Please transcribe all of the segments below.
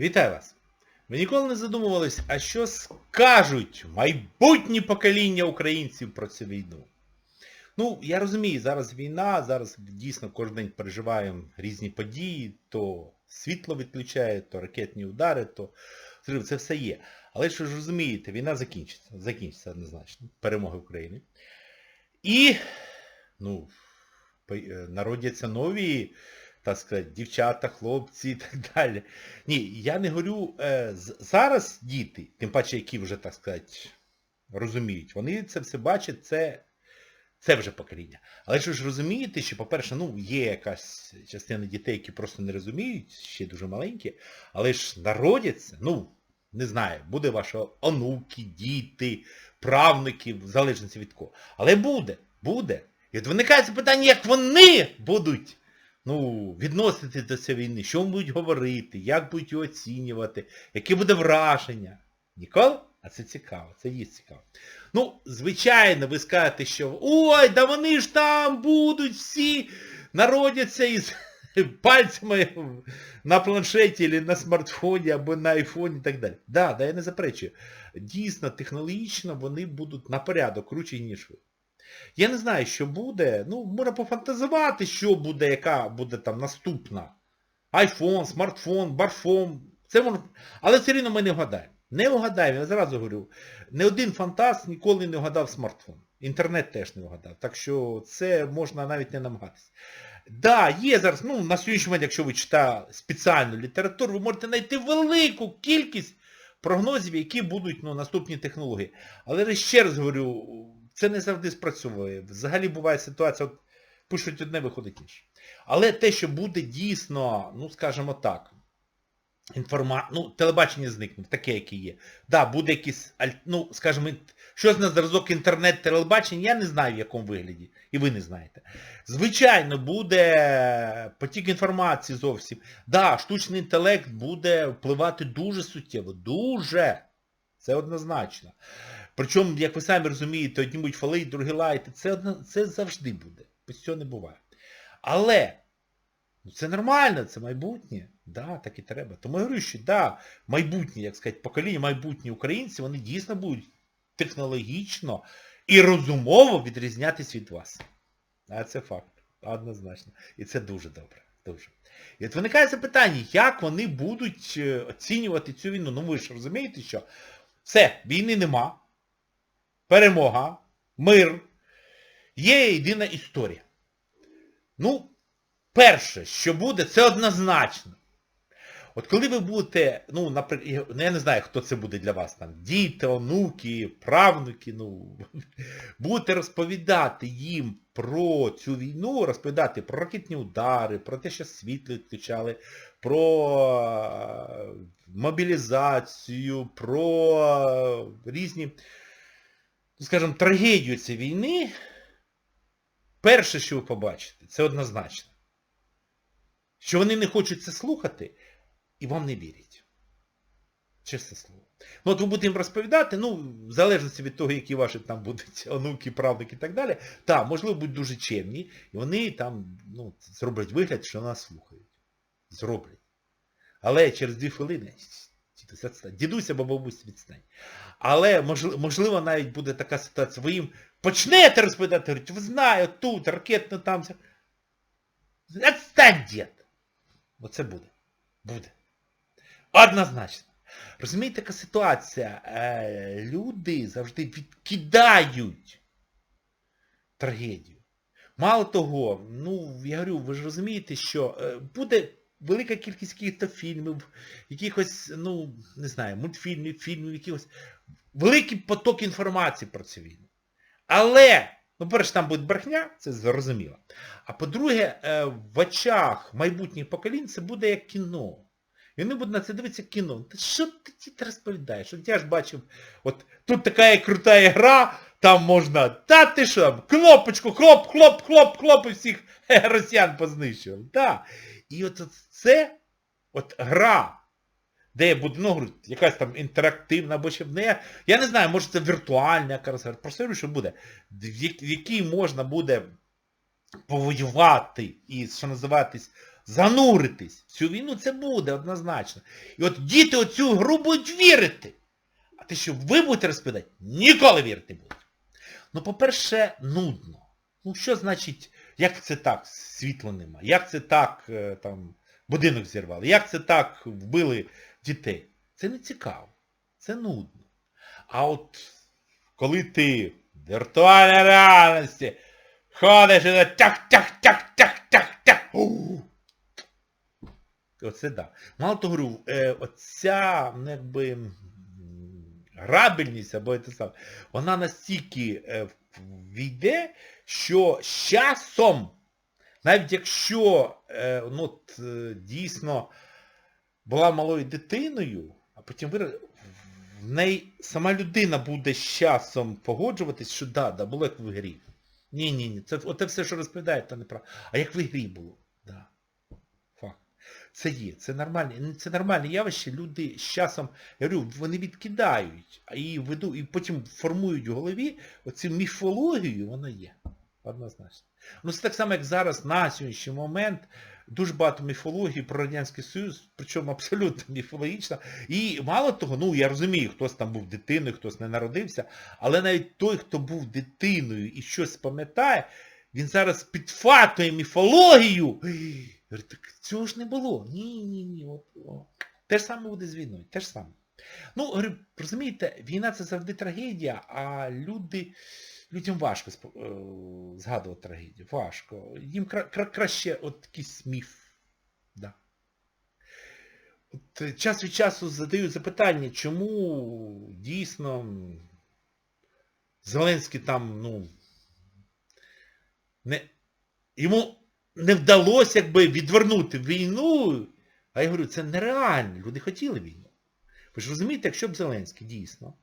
Вітаю вас! Ви ніколи не задумувались, а що скажуть майбутні покоління українців про цю війну? Ну, я розумію, зараз війна, зараз дійсно кожен день переживаємо різні події, то світло відключає, то ракетні удари, то це все є. Але що ж розумієте, війна закінчиться. Закінчиться однозначно. Перемоги України. І, ну, е, народяться нові, так сказати, дівчата, хлопці і так далі. Ні, я не говорю, е, зараз діти, тим паче, які вже, так сказати, розуміють, вони це все бачать, це, це вже покоління. Але що ж розумієте, що, по-перше, ну, є якась частина дітей, які просто не розуміють, ще дуже маленькі, але ж народяться, ну, не знаю, буде ваші онуки, діти, правнуки, в залежності від кого. Але буде, буде. І от виникає запитання, як вони будуть ну, відноситись до цієї війни, що будуть говорити, як будуть його оцінювати, яке буде враження. Ніколи? А це цікаво, це є цікаво. Ну, звичайно, ви скажете, що ой, да вони ж там будуть всі, народяться із пальцями на планшеті, або на смартфоні, або на айфоні і так далі. Да, да, я не заперечую. Дійсно, технологічно вони будуть на порядок круче, ніж ви. Я не знаю, що буде. Ну, можна пофантазувати, що буде, яка буде там наступна. Айфон, смартфон, барфон. Це можна... Але все рівно ми не вгадаємо. Не вгадаємо, я зразу говорю. Не один фантаст ніколи не вгадав смартфон. Інтернет теж не вгадав. Так що це можна навіть не намагатися. Да, є зараз, ну, на сьогоднішній момент, якщо ви читаєте спеціальну літературу, ви можете знайти велику кількість прогнозів, які будуть ну, наступні технології. Але ще раз говорю, це не завжди спрацьовує. Взагалі буває ситуація, от пишуть одне, виходить інше. Але те, що буде дійсно, ну скажімо так, інформа... ну, телебачення зникне, таке, яке є. Да, буде якийсь, ну, скажімо, щось на зразок інтернет-телебачення, я не знаю в якому вигляді. І ви не знаєте. Звичайно, буде потік інформації зовсім. Да, штучний інтелект буде впливати дуже суттєво. Дуже. Це однозначно. Причому, як ви самі розумієте, одні будуть фалити, другі лайти. Це, це завжди буде. Без цього не буває. Але ну, це нормально, це майбутнє. Да, так і треба. Тому я говорю, що да, майбутнє, як сказати, покоління, майбутні українці, вони дійсно будуть технологічно і розумово відрізнятись від вас. А це факт. Однозначно. І це дуже добре. Дуже. І от виникає запитання, як вони будуть е, оцінювати цю війну. Ну ви ж розумієте, що все, війни нема. Перемога, мир. Є єдина історія. Ну, перше, що буде, це однозначно. От коли ви будете, ну, наприклад, ну, я не знаю, хто це буде для вас там, діти, онуки, правнуки, ну, будете розповідати їм про цю війну, розповідати про ракетні удари, про те, що світло відключали, про е, мобілізацію, про е, різні, скажімо, трагедію цієї війни, перше, що ви побачите, це однозначно. Що вони не хочуть це слухати, і вам не вірять. Чесне слово. Ну от ви будете їм розповідати, ну, в залежності від того, які ваші там будуть онуки, правнуки і так далі, так, можливо, будуть дуже чемні, і вони там ну, зроблять вигляд, що нас слухають. Зроблять. Але через дві хвилини, дідусь, відстань. дідусь або бабусь відстань. Але можливо, навіть буде така ситуація, ви їм почнете розповідати, говорите, ви знаєте, тут, ракетно там. все». Відстань, дід! Оце буде. Буде. Однозначно. Розумієте, така ситуація? Е, люди завжди відкидають трагедію. Мало того, ну, я говорю, ви ж розумієте, що е, буде велика кількість якихось фільмів, якихось, ну, не знаю, мультфільмів, фільмів, якихось. Великий поток інформації про цю війну. Але, ну, перше, там буде брехня, це зрозуміло. А по-друге, е, в очах майбутніх поколінь це буде як кіно. І вони будуть на це дивитися як кіно. Та що ти ті розповідаєш? От я ж бачив, от тут така крута гра, там можна, та ти що, кнопочку, хлоп, хлоп, хлоп, хлоп, і всіх росіян познищував. Да. І от це, от гра, де я буду, ну, якась там інтерактивна, або ще не, я не знаю, може це віртуальна просто говорю, що буде, в якій можна буде повоювати і, що називатись, зануритись в цю війну, це буде однозначно. І от діти оцю гру будуть вірити. А те, що ви будете розповідати, ніколи вірити не будуть. Ну, по-перше, нудно. Ну, що значить, як це так, світла нема? Як це так, е, там, будинок зірвали? Як це так вбили дітей? Це не цікаво. Це нудно. А от коли ти в віртуальній реальності ходиш і тяк-тяк-тяк-тяк-тяк-тяк. Оце да. Мало того, говорю, е, оця ну, якби, грабельність, або це саме, вона настільки е, війде, що з часом, навіть якщо е, ну, от, е, дійсно була малою дитиною, а потім вира... в неї сама людина буде з часом погоджуватись, що да, да, було як в грі. Ні, ні, ні. Це оте все, що розповідають, то неправда. А як в грі було? Да. Факт. Це є, це нормальне, це нормальне явище, люди з часом, я говорю, вони відкидають, і веду, і потім формують в голові оцю міфологію, вона є. Однозначно. Ну це так само, як зараз на сьогоднішній момент дуже багато міфології про Радянський Союз, причому абсолютно міфологічно. І мало того, ну я розумію, хтось там був дитиною, хтось не народився, але навіть той, хто був дитиною і щось пам'ятає, він зараз підфатує міфологію. Говорить, так цього ж не було. Ні, ні, ні. От, о. Те ж саме буде з війною, те ж саме. Ну, говорю, розумієте, війна це завжди трагедія, а люди, людям важко е, згадувати трагедію. Важко. Їм кра- кра- краще от якийсь міф. Да. От, е, час від часу задають запитання, чому дійсно Зеленський там, ну, не, йому не вдалося якби відвернути війну. А я говорю, це нереально. Люди хотіли війну. Ви ж розумієте, якщо б Зеленський дійсно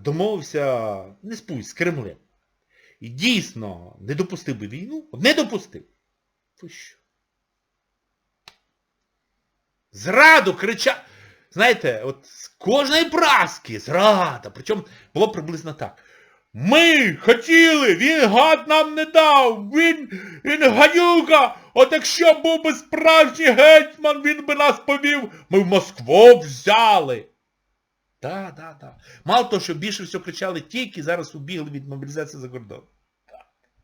домовився, не спусть, з Кремлем, і дійсно не допустив би війну, не допустив. Ви що? Зраду крича... Знаєте, от з кожної праски зрада. Причому було приблизно так. Ми хотіли, він гад нам не дав, він, він гадюка, от якщо був би справжній гетьман, він би нас повів, ми в Москву взяли. Так, так, так. Мало того, що більше всього кричали ті, які зараз убігли від мобілізації за кордон.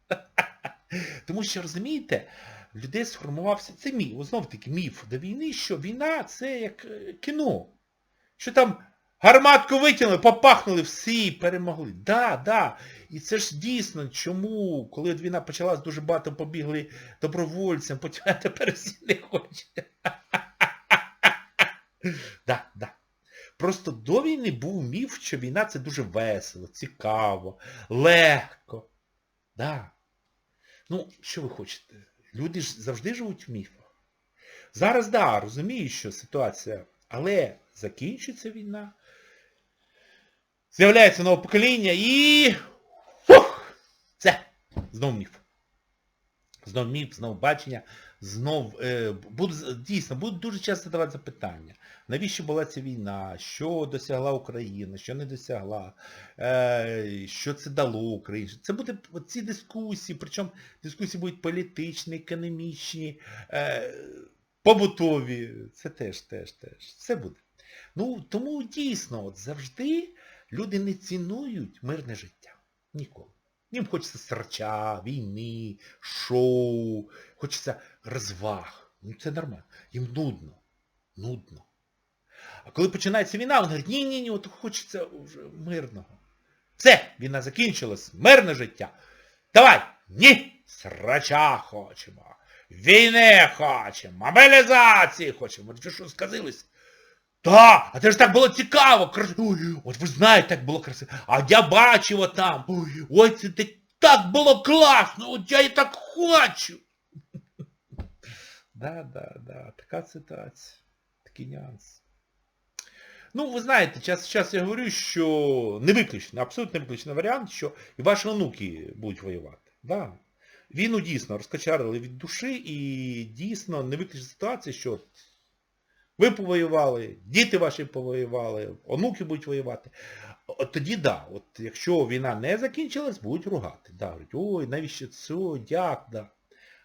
Тому що, розумієте, людей сформувався, це міф, знов таки міф до війни, що війна це як е, кіно. Що там гарматку витягнули, попахнули, всі перемогли. Да, да. І це ж дійсно, чому, коли війна почалась, дуже багато побігли добровольцям, потім тепер всі не хочуть. Да, да. Просто до війни був міф, що війна це дуже весело, цікаво, легко. Да. Ну, що ви хочете? Люди ж завжди живуть в міфах. Зараз, да, розумію, що ситуація, але закінчиться війна, з'являється нове покоління і... Фух! Все! Знов міф. Знов міф, знов бачення, знов е, буду, дійсно, будуть дуже часто задавати запитання. Навіщо була ця війна? Що досягла Україна, що не досягла, е, що це дало Україні? Це буде ці дискусії, причому дискусії будуть політичні, економічні, е, побутові. Це теж, теж, теж. Все буде. Ну, тому дійсно, от завжди люди не цінують мирне життя. Ніколи. Їм хочеться срача, війни, шоу, хочеться розваг. Ну це нормально. Їм нудно. Нудно. А коли починається війна, вони говорять, ні-ні-ні, от хочеться вже мирного. Все, війна закінчилась, мирне життя. Давай! Ні! Срача хочемо. Війни хочемо, мобілізації хочемо. Що сказились? Так, а це ж так було цікаво. крас- от ви знаєте, так було красиво. А я бачив отам. Ой, ой, це так, було класно, от я і так хочу. Да, да, да, така ситуація. Такий нюанс. Ну, ви знаєте, час я говорю, що не виключно, абсолютно не виключний варіант, що і ваші онуки будуть воювати. Да. Війну дійсно розкачарили від душі і дійсно не виключна ситуація, що ви повоювали, діти ваші повоювали, онуки будуть воювати. От тоді да, от якщо війна не закінчилась, будуть ругати. Да, говорять, ой, навіщо це, як, да.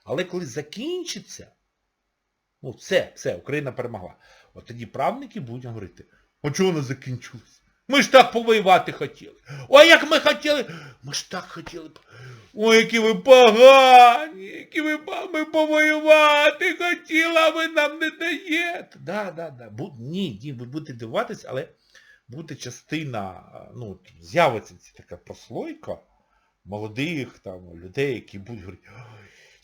Але коли закінчиться, Ну, все, все, Україна перемогла. От тоді правники будуть говорити, а чого вона закінчилась? Ми ж так повоювати хотіли. Ой, як ми хотіли. Ми ж так хотіли. Ой, які ви погані, які ви ми повоювати хотіли, а ви нам не даєте. Да, да, да. Бу... Ні, ні, ви будете дивуватись, але буде частина, ну, з'явиться така прослойка молодих там людей, які будуть говорити,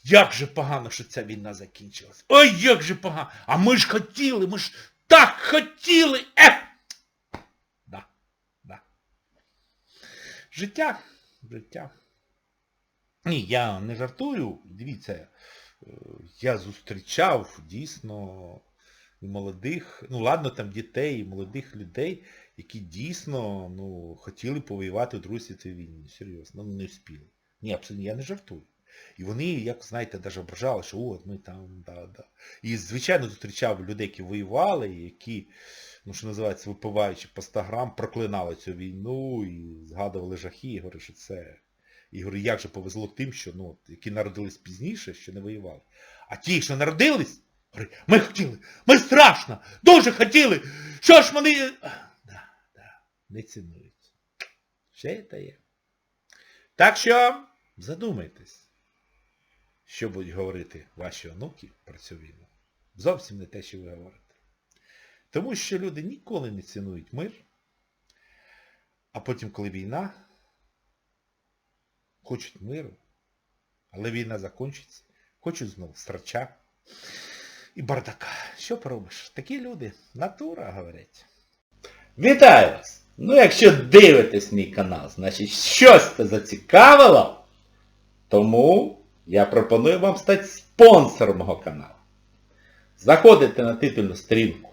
як же погано, що ця війна закінчилась. Ой, як же погано. А ми ж хотіли, ми ж так хотіли. Ех! Да, да. Життя, життя. Ні, я не жартую. Дивіться, е, я зустрічав дійсно молодих, ну ладно, там дітей, молодих людей, які дійсно ну, хотіли повоювати в Другій світовій війні. Серйозно, ну не вспіли. Ні, абсолютно, я не жартую. І вони, як знаєте, навіть ображали, що от ми там, да, да. І, звичайно, зустрічав людей, які воювали, які, ну що називається, випиваючи по 100 грам, проклинали цю війну і згадували жахи, і говорю, що це... І говорю, як же повезло тим, що, ну, які народились пізніше, що не воювали. А ті, що народились, говорять, ми хотіли, ми страшно, дуже хотіли, що ж вони... А, Да, да, не цінують. Все це є. Так що задумайтесь, що будуть говорити ваші онуки про цю війну. Зовсім не те, що ви говорите. Тому що люди ніколи не цінують мир, а потім, коли війна, хочуть миру, але війна закінчиться, хочуть знову страча і бардака. Що поробиш? Такі люди, натура, говорять. Вітаю вас! Ну якщо дивитесь мій канал, значить щось це зацікавило, тому я пропоную вам стати спонсором мого каналу. Заходите на титульну сторінку